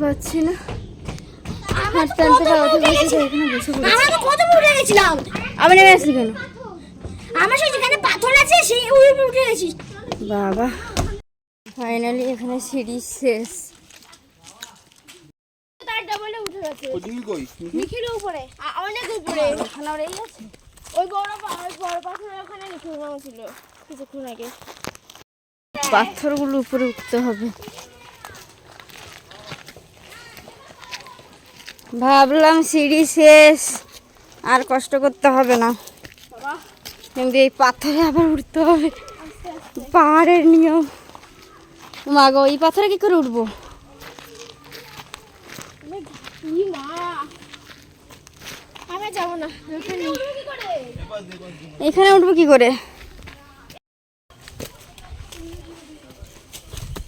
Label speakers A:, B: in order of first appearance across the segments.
A: পাচ্ছি না। হাঁটতে হাঁটতে পা উঠে গেছে। এখানে বসে পড়েছি।
B: আমরা তো কত উঠে গেছিলাম।
A: আবার নেমে আসলি কেন?
B: আমরা সেই যেখানে পাথর আছে সেই উপরে উঠে গেছি।
A: বাবা। ফাইনালি এখানে সিঁড়ি শেষ।
B: তার ডাবলে উঠে গেছে।
C: ওদিকে কই?
B: নিখিলের উপরে। অনেক উপরে।
A: ওখানে ওর আছে।
B: ওই বড় পা- ওই বড় পাথরের ওখানে নিখিল ছিল কিছুক্ষণ আগে।
A: পাথরগুলো উপরে উঠতে হবে। ভাবলাম সিঁড়ি শেষ আর কষ্ট করতে হবে না। কিন্তু এই পাথরে আবার উঠতে হবে। পাহাড়ের নিয়ম। মাগো এই পাথরে কি করে উঠবো? এখানে। উঠবো কি করে?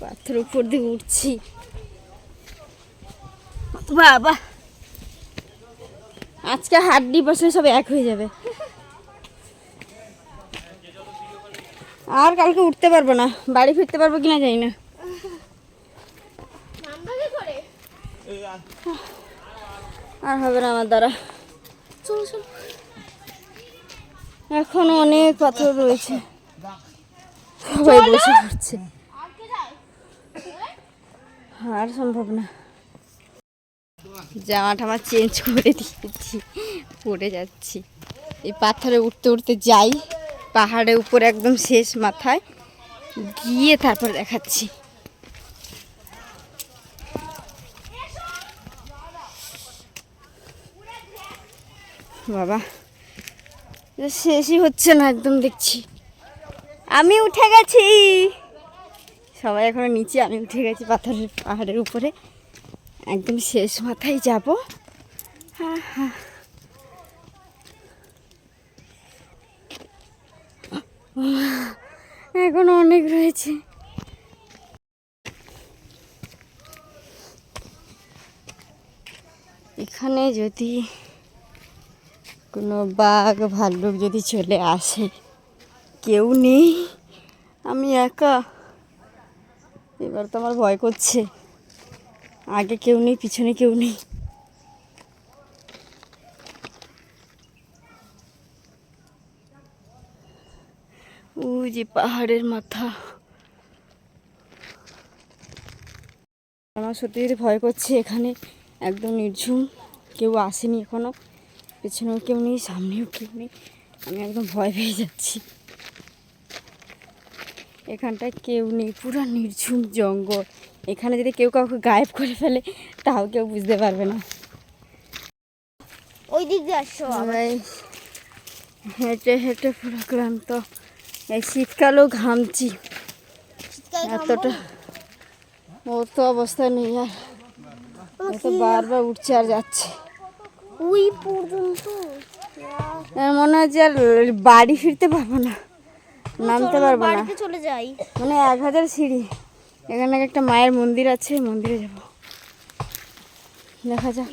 A: পাথর উপর দিয়ে উঠছি। বাবা। আজকে হাড্ডি বসে সব এক হয়ে যাবে। আর কালকে উঠতে পারব না, বাড়ি ফিরতে পারব কিনা জানি না। আর হবে না আমার দ্বারা। এখনও অনেক পাথর রয়েছে। সবাই বসে পড়ছে।
B: আর
A: সম্ভব না। জামা টামা চেঞ্জ করে দিয়েছি। পড়ে যাচ্ছি। এই পাথরে উঠতে উঠতে যাই। পাহাড়ের উপরে একদম শেষ মাথায় গিয়ে তারপর দেখাচ্ছি। বাবা শেষই হচ্ছে না একদম দেখছি। আমি উঠে গেছি। সবাই এখনও নিচে, আমি উঠে গেছি পাথরের, পাহাড়ের উপরে। একদম শেষ মাথায় যাব। হ্যাঁ হ্যাঁ এখনও অনেক রয়েছে। এখানে যদি কোনো বাঘ ভাল্লুক যদি চলে আসে, কেউ নেই। আমি একা। এবার তো আমার ভয় করছে। আগে কেউ নেই, পিছনে কেউ নেই। ও যে পাহাড়ের মাথা। আমার সত্যি ভয় করছে, এখানে একদম নির্ঝুম, কেউ আসেনি এখনও। পেছনেও কেউ নেই, সামনেও কেউ নেই। আমি একদম ভয় পেয়ে যাচ্ছি। এখানটায় কেউ নেই পুরো নির্ঝুম জঙ্গল। এখানে যদি কেউ কাউকে গায়েব করে ফেলে তাও কেউ বুঝতে পারবে না।
B: ওই দিক দিয়ে
A: সবাই হেঁটে হেঁটে পুরো ক্লান্ত। এই শীতকালেও ঘামছি। এতটা ওর তো অবস্থা নেই আর। তো বারবার উঠছে আর যাচ্ছে।
B: ওই পর্যন্ত?
A: মনে হয় যে আর বাড়ি ফিরতে পারব না। নামতে পারব না।
B: চলে যাই।
A: মানে এক হাজার সিঁড়ি। এখানে একটা মায়ের মন্দির আছে মন্দিরে যাব। দেখা যাক।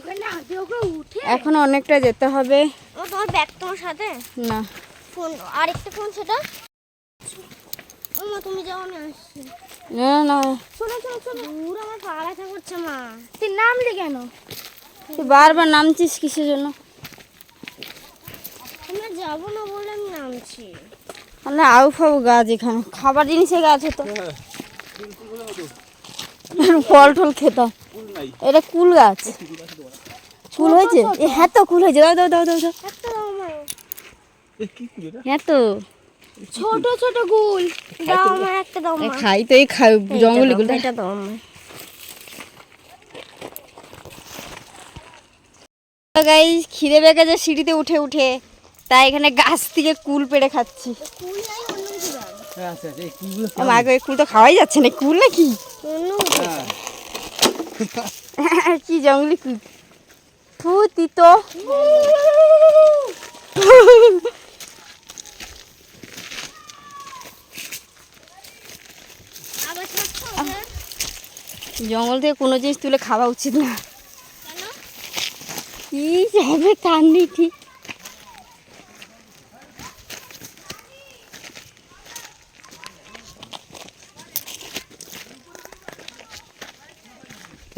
B: এখন
A: অনেকটা যেতে হবে।
B: ও তোমার ব্যাগ তোমার সাথে?
A: না।
B: ফোন আরেকটা ফোন সেটা? ও তুমি যাও আসছি।
A: না না।
B: শোনো শোনো শোনো। দূর আমার পা ব্যথা করছে মা। তুই নামলি কেন?
A: তুই বারবার নামছিস কিসের জন্য?
B: আমরা যাব না বলে আমি নামছি।
A: মানে আউ ফাউ গাছ এখানে। খাবার জিনিসের গাছ হতো। ফল টল খেতাম। এটা কুল গাছ। কুল হয়েছে? এ হ্যাঁ তো কুল হয়েছে। দাও দাও দাও দাও দাও। হ্যাঁ তো।
B: ছোট ছোট গুল দাও আমার একটা দাও
A: খাই তো এই খাই জঙ্গলি গুলো।
B: এটা দাও আমার।
A: গাইস খিদে পেয়ে গেছে সিঁড়িতে উঠে উঠে। তাই এখানে গাছ থেকে কুল পেড়ে খাচ্ছি। মাকে কুল তো খাওয়াই যাচ্ছে না কুল নাকি?
B: কিছু
A: কি জঙ্গলি কুল। ফু তিতো? জঙ্গল থেকে কোনো জিনিস তুলে খাওয়া উচিত না। কি যাবে তার নেই ঠিক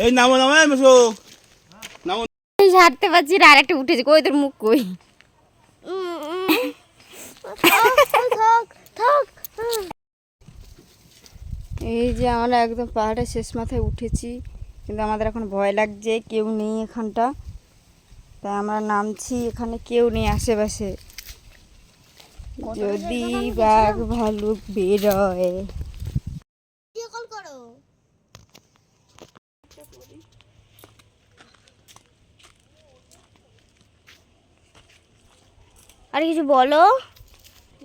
C: এই নামো নামো মেসো। নামো।
A: এই হাঁটতে পারছি না আরেকটা উঠেছে। কই তোর মুখ কই। এই যে আমরা একদম পাহাড়ের শেষ মাথায় উঠেছি কিন্তু আমাদের এখন ভয় লাগছে কেউ নেই এখানটা। তাই আমরা নামছি এখানে কেউ নেই আশেপাশে। যদি বাঘ ভালুক বেরোয়
B: ভিডিও কল করো আর কিছু বলো।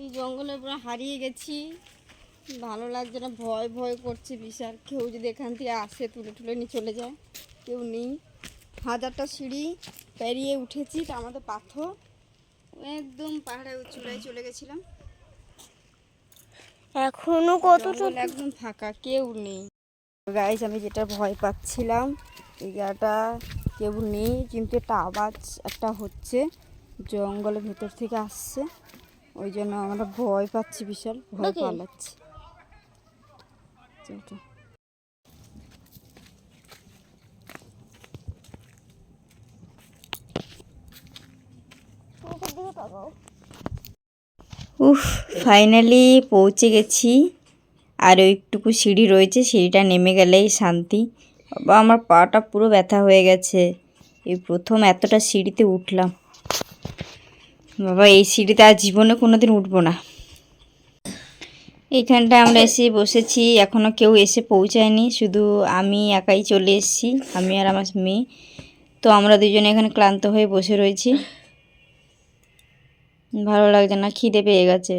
A: এই জঙ্গলে পুরো হারিয়ে গেছি। ভালো লাগছে না ভয় ভয় করছে বিশাল। কেউ যদি এখান থেকে আসে তুলে তুলে নিয়ে চলে যায়। কেউ নেই। হাজারটা সিঁড়ি পেরিয়ে উঠেছি তা আমাদের পাথর। একদম পাহাড়ে চূড়ায় চলে গেছিলাম।
B: এখনও কতটা
A: জঙ্গল একদম ফাঁকা কেউ নেই। গাইজ আমি যেটা ভয় পাচ্ছিলাম এই জায়গাটা কেউ নেই কিন্তু একটা আওয়াজ একটা হচ্ছে। জঙ্গলের ভেতর থেকে আসছে। ওই জন্য আমরা ভয় পাচ্ছি বিশাল ভয়. পালাচ্ছি। উফ ফাইনালি পৌঁছে গেছি। আর ওইটুকু সিঁড়ি রয়েছে সিঁড়িটা নেমে গেলেই শান্তি। বাবা আমার পাটা পুরো ব্যথা হয়ে গেছে। এই প্রথম এতটা সিঁড়িতে উঠলাম। বাবা, এই সিঁড়িতে আর জীবনে কোনো দিন উঠবো না। এইখানটা আমরা এসে বসেছি এখনও কেউ এসে পৌঁছায়নি, শুধু আমি একাই চলে এসেছি, আমি আর আমার মেয়ে। তো আমরা দুজনে এখানে ক্লান্ত হয়ে বসে রয়েছি। ভালো লাগছে না, খিদে পেয়ে গেছে।